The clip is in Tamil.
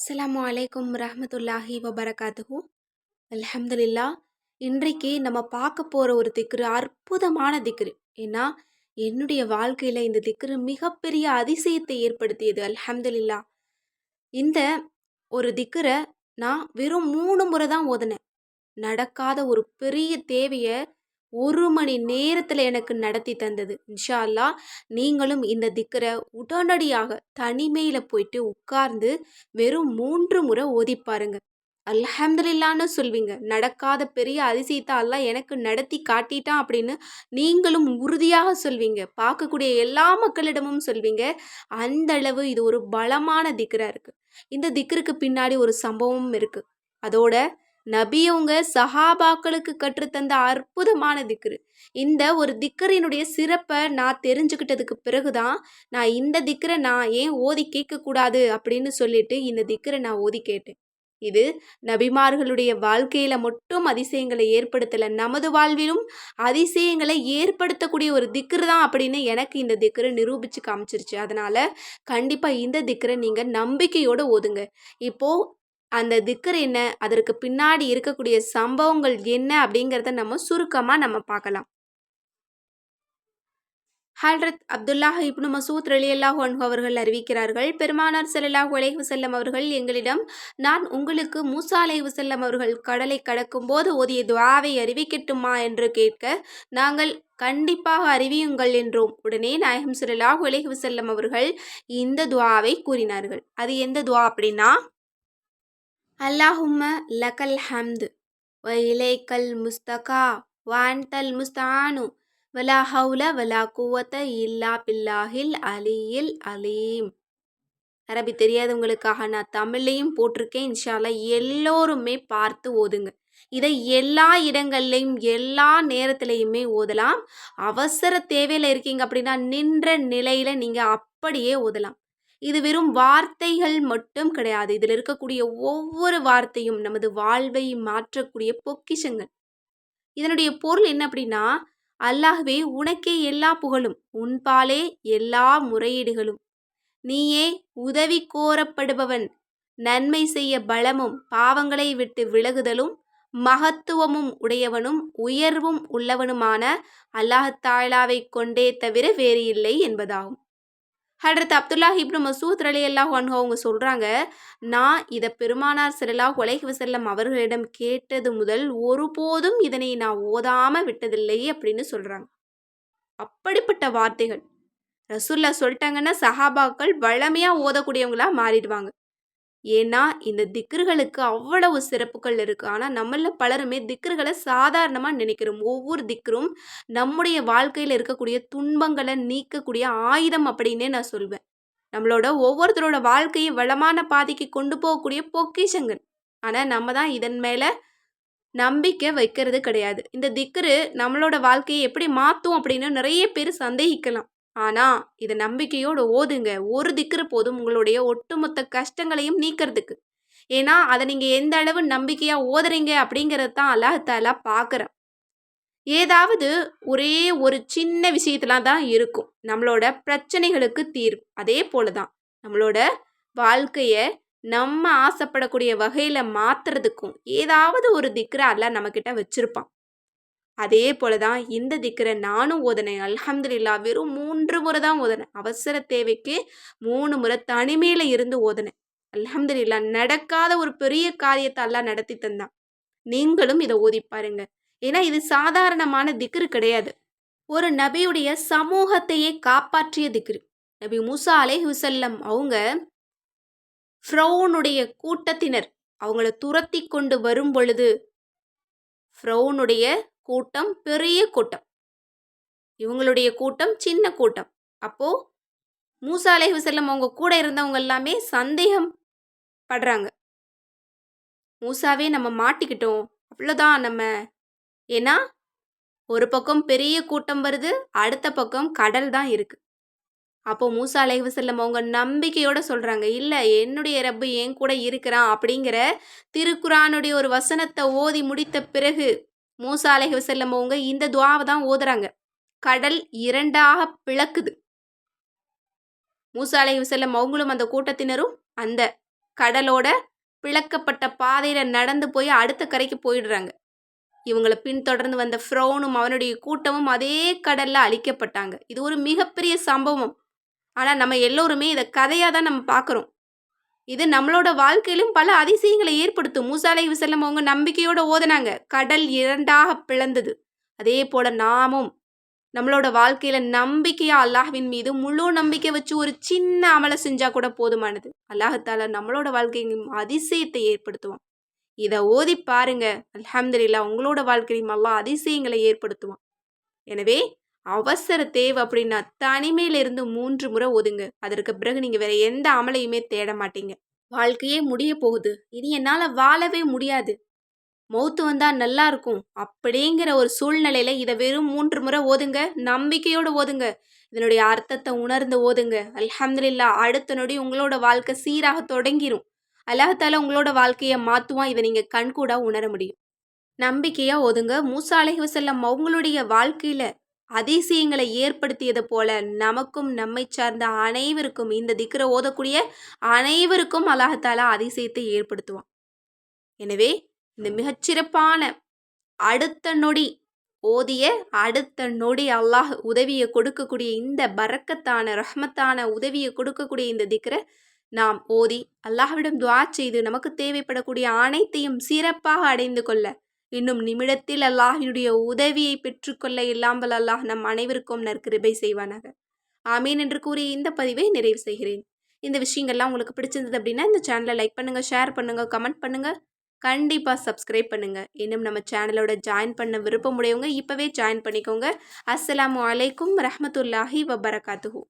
அஸ்லாம் அலைக்கும் ரஹமத்துல்லாஹி வபரகாத்துஹு. அல்ஹம்துலில்லா இன்றைக்கு நம்ம பார்க்க போகிற ஒரு திக்ரு அற்புதமான திக்ரு. ஏன்னா என்னுடைய வாழ்க்கையில் இந்த திக்ரு மிகப்பெரிய அதிசயத்தை ஏற்படுத்தியது அல்ஹம்துலில்லா. இந்த ஒரு திக்ரை நான் வெறும் மூணு முறை தான் ஓதுனேன். நடக்காத ஒரு பெரிய தேவையை ஒரு மணி நேரத்தில் எனக்கு நடத்தி தந்தது. இன்ஷா அல்லாஹ் நீங்களும் இந்த திக்கரை உடனடியாக தனிமையில் போயிட்டு உட்கார்ந்து வெறும் மூன்று முறை ஓதி பாருங்க. அல்ஹம்துலில்லான்னு சொல்வீங்க. நடக்காத பெரிய அதிசயத்தை எனக்கு நடத்தி காட்டிட்டான் அப்படின்னு நீங்களும் உறுதியாக சொல்வீங்க. பார்க்கக்கூடிய எல்லா மக்களிடமும் சொல்வீங்க. அந்த அளவு இது ஒரு பலமான திக்ரா இருக்கு. இந்த திக்ருக்கு பின்னாடி ஒரு சம்பவம் இருக்கு. அதோட நபியவங்க சஹாபாக்களுக்கு கற்றுத்தந்த அற்புதமான திக்ரு. இந்த ஒரு திக்கரினுடைய சிறப்பை நான் தெரிஞ்சுக்கிட்டதுக்கு பிறகுதான் நான் இந்த திக்கரை நான் ஏன் ஓதி கேட்கக்கூடாது அப்படின்னு சொல்லிட்டு இந்த திக்கரை நான் ஓதி கேட்டேன். இது நபிமார்களுடைய வாழ்க்கையில மட்டும் அதிசயங்களை ஏற்படுத்தலை நமது வாழ்விலும் அதிசயங்களை ஏற்படுத்தக்கூடிய ஒரு திக்ரு தான் அப்படின்னு எனக்கு இந்த திக்கரை நிரூபிச்சு காமிச்சிருச்சு. அதனால கண்டிப்பா இந்த திக்கரை நீங்க நம்பிக்கையோட ஓதுங்க. இப்போ அந்த திக்கர் என்ன? அதற்கு பின்னாடி இருக்கக்கூடிய சம்பவங்கள் என்ன? அப்படிங்கிறத நம்ம சுருக்கமாக நம்ம பார்க்கலாம். ஹல்ரத் அப்துல்லாஹ் இப்னு மசூத் ரலியல்லாஹ் அன்ஹு அவர்கள் அறிவிக்கிறார்கள் பெருமானார் ஸல்லல்லாஹு அலைஹி வஸல்லம் அவர்கள் எங்களிடம் நான் உங்களுக்கு மூசா அலைஹி வஸல்லம் அவர்கள் கடலை கடக்கும் போது ஓதிய துவாவை அறிவிக்கட்டுமா என்று கேட்க நாங்கள் கண்டிப்பாக அறிவியுங்கள் என்றோம். உடனே நாயகம் ஸல்லல்லாஹு அலைஹி வஸல்லம் அவர்கள் இந்த துவாவை கூறினார்கள். அது எந்த துவா அப்படின்னா அல்லாஹும்ம லக்கல் ஹம்து. வ இலைக்கல் முஸ்தகா. வான்தல் முஸ்தானு. வலா ஹவுல வலா குவத்த இல்லா பில்லாஹில் அலியில் அலீம். அரபி தெரியாதவங்களுக்காக நான் தமிழ்லையும் போட்டிருக்கேன். இன்ஷால்லா எல்லோருமே பார்த்து ஓதுங்க. இதை எல்லா இடங்கள்லையும் எல்லா நேரத்திலையுமே ஓதலாம். அவசர தேவையில் இருக்கீங்க அப்படின்னா நின்ற நிலையில் நீங்கள் அப்படியே ஓதலாம். இது வெறும் வார்த்தைகள் மட்டும் கிடையாது. இதில் இருக்கக்கூடிய ஒவ்வொரு வார்த்தையும் நமது வாழ்வை மாற்றக்கூடிய பொக்கிஷங்கள். இதனுடைய பொருள் என்ன அப்படின்னா அல்லாஹ்வே உனக்கே எல்லா புகழும் உன்பாலே எல்லா முறையீடுகளும். நீயே உதவி கோரப்படுபவன். நன்மை செய்ய பலமும் பாவங்களை விட்டு விலகுதலும் மகத்துவமும் உடையவனும் உயர்வும் உள்ளவனுமான அல்லாஹ் அல்லாஹாலாவை கொண்டே தவிர வேறு இல்லை என்பதாகும். ஹட்ரத் அப்துல்லா ஹிப்னு மசூத் அலி அல்லாஹ் அன்ஹு அவங்க சொல்கிறாங்க நான் இதை பெருமானார் செல்லாஹ் உலகி வசல்லம் அவர்களிடம் கேட்டது முதல் ஒருபோதும் இதனை நான் ஓதாமல் விட்டதில்லை அப்படின்னு சொல்கிறாங்க அப்படிப்பட்ட வார்த்தைகள். ரசுல்லா சொல்லிட்டாங்கன்னா சஹாபாக்கள் வளமையாக ஓதக்கூடியவங்களாக மாறிடுவாங்க. ஏன்னா இந்த திக்ருகளுக்கு அவ்வளவு சிறப்புகள் இருக்குது ஆனால் நம்மள பலருமே திக்ருகளை சாதாரணமாக நினைக்கிறோம். ஒவ்வொரு திக்ரும் நம்முடைய வாழ்க்கையில் இருக்கக்கூடிய துன்பங்களை நீக்கக்கூடிய ஆயுதம் அப்படின்னே நான் சொல்வேன். நம்மளோட ஒவ்வொருத்தரோட வாழ்க்கையை வளமான பாதைக்கு கொண்டு போகக்கூடிய பொக்கிஷங்கள். ஆனால் நம்ம தான் இதன் மேலே நம்பிக்கை வைக்கிறது கிடையாது. இந்த திக்ரு நம்மளோட வாழ்க்கையை எப்படி மாற்றும் அப்படின்னு நிறைய பேர் சந்தேகிக்கலாம். ஆனால் இதை நம்பிக்கையோடு ஓதுங்க. ஒரு திக்ரு போதும் உங்களுடைய ஒட்டுமொத்த கஷ்டங்களையும் நீக்கிறதுக்கு. ஏன்னா அதை நீங்கள் எந்த அளவு நம்பிக்கையாக ஓதுறீங்க அப்படிங்கிறது தான் அல்லாஹாலா பார்க்குறேன் ஏதாவது ஒரே ஒரு சின்ன விஷயத்துலாம் தான் இருக்கும். நம்மளோட பிரச்சனைகளுக்கு தீர்வு. அதே போல தான். நம்மளோட வாழ்க்கையை நம்ம ஆசைப்படக்கூடிய வகையில் மாற்றுறதுக்கும் ஏதாவது ஒரு திக்ரை அல்ல நம்மக்கிட்ட வச்சுருப்பான். அதே போல தான் இந்த திக்கரை நானும் ஓதனேன். அல்ஹம்துலில்லா வெறும் மூன்று முறை தான் ஓதனேன். அவசர தேவைக்கு மூணு முறை தனிமையில் இருந்து ஓதனேன். அல்ஹம்துலில்லா நடக்காத ஒரு பெரிய காரியத்தை எல்லாம் நடத்தி தந்தான். நீங்களும் இதை ஓதி பாருங்க. ஏன்னா இது சாதாரணமான திக்ரு கிடையாது. ஒரு நபியுடைய சமூகத்தையே காப்பாற்றிய திக்ரு நபி முசா அலேஹ் ஹுசல்லம் அவங்க ஃப்ரௌனுடைய கூட்டத்தினர். அவங்கள துரத்தி கொண்டு வரும் பொழுது ஃப்ரௌனுடைய கூட்டம் பெரிய கூட்டம். இவங்களுடைய கூட்டம் சின்ன கூட்டம். அப்போது மூசா அலைஹுசல்லம் அவங்க கூட இருந்தவங்க எல்லாமே சந்தேகம் படுறாங்க. மூசாவே நம்ம மாட்டிக்கிட்டோம். அவ்வளோதான் நம்ம. ஏன்னா ஒரு பக்கம் பெரிய கூட்டம் வருது அடுத்த பக்கம் கடல் தான் இருக்கு. அப்போ மூசா அலைஹி அவங்க நம்பிக்கையோட சொல்றாங்க இல்லை என்னுடைய ரப்பு என் கூட இருக்கிறான். அப்படிங்கிற திருக்குறானுடைய ஒரு வசனத்தை ஓதி முடித்த பிறகு மூசா அலைஹி வசல்லம் அவங்க இந்த துவாவை தான் ஓதுறாங்க. கடல் இரண்டாக பிளக்குது. மூசா அலைஹி வசல்லம் அவங்களும் அந்த கூட்டத்தினரும் அந்த கடலோட பிளக்கப்பட்ட பாதையில் நடந்து போய் அடுத்த கரைக்கு போயிடுறாங்க. இவங்களை பின்தொடர்ந்து வந்த ஃப்ரௌனும் அவனுடைய கூட்டமும் அதே கடலில் அழிக்கப்பட்டாங்க. இது ஒரு மிகப்பெரிய சம்பவம். ஆனால் நம்ம எல்லோருமே இதை கதையாக தான் நம்ம பார்க்குறோம். இது நம்மளோட வாழ்க்கையிலும் பல அதிசயங்களை ஏற்படுத்தும். மூசாலை விசல்லம் அவங்க நம்பிக்கையோடு ஓதுனாங்க. கடல் இரண்டாக பிளந்தது. அதே போல் நாமும் நம்மளோட வாழ்க்கையில் நம்பிக்கையாக அல்லாஹ்வின் மீது முழு நம்பிக்கை வச்சு ஒரு சின்ன அமலை செஞ்சால் கூட போதுமானது. அல்லாஹத்தால நம்மளோட வாழ்க்கையிலும் அதிசயத்தை ஏற்படுத்துவான். இதை ஓதி பாருங்க. அலமதுல்லா உங்களோட வாழ்க்கையிலும் அல்லாஹ் அதிசயங்களை ஏற்படுத்துவான். எனவே அவசர தேவை அப்படின்னா தனிமையிலிருந்து மூன்று முறை ஒதுங்க. அதற்கு பிறகு நீங்கள் வேற எந்த அமலையுமே தேட மாட்டீங்க. வாழ்க்கையே முடிய போகுது. இனி என்னால் வாழவே முடியாது. மௌத்து வந்தால் நல்லா இருக்கும். அப்படிங்கிற ஒரு சூழ்நிலையில் இதை வெறும் மூன்று முறை ஓதுங்க நம்பிக்கையோடு ஓதுங்க இதனுடைய அர்த்தத்தை உணர்ந்து ஓதுங்க அல்ஹம்துலில்லா அடுத்த நொடி உங்களோட வாழ்க்கை சீராக தொடங்கிடும் அல்லாஹால உங்களோட வாழ்க்கையை மாற்றுவான் இதை நீங்கள் கண்கூடாக உணர முடியும். நம்பிக்கையாக ஓதுங்க மூசா அலைஹி வஸல்லம் அவங்களுடைய வாழ்க்கையில் அதிசயங்களை ஏற்படுத்தியது போல நமக்கும் நம்மை சார்ந்த அனைவருக்கும் இந்த திக்கரை ஓதக்கூடிய அனைவருக்கும் அல்லாஹாலா அதிசயத்தை ஏற்படுத்துவான். எனவே இந்த மிகச்சிறப்பான அடுத்த நொடி ஓதிய அடுத்த நொடி அல்லாஹ் உதவியை கொடுக்கக்கூடிய இந்த பறக்கத்தான ரஹ்மத்தான உதவியை கொடுக்கக்கூடிய இந்த திக்கரை நாம் ஓதி அல்லாஹ்விடம் துவா செய்து நமக்கு தேவைப்படக்கூடிய அனைத்தையும் சிறப்பாக அடைந்து கொள்ள இன்னும் நிமிடத்தில் அல்லாஹினுடைய உதவியை பெற்றுக்கொள்ள இல்லாமல் அல்லாஹ் நம் அனைவருக்கும் நற்கிருபை செய்வானாக. ஆமீன் என்று கூறி இந்த பதிவை நிறைவு செய்கிறேன். இந்த விஷயங்கள்லாம் உங்களுக்கு பிடிச்சிருந்தது அப்படின்னா இந்த சேனலை லைக் பண்ணுங்கள் ஷேர் பண்ணுங்கள் கமெண்ட் பண்ணுங்கள் கண்டிப்பாக சப்ஸ்கிரைப் பண்ணுங்கள் இன்னும் நம்ம சேனலோட ஜாயின் பண்ண விருப்பமுடையவங்க இப்போவே ஜாயின் பண்ணிக்கோங்க. அஸ்லாம் அலைக்கும் ரஹமத்துல்லாஹி வபரகாத்துஹூ.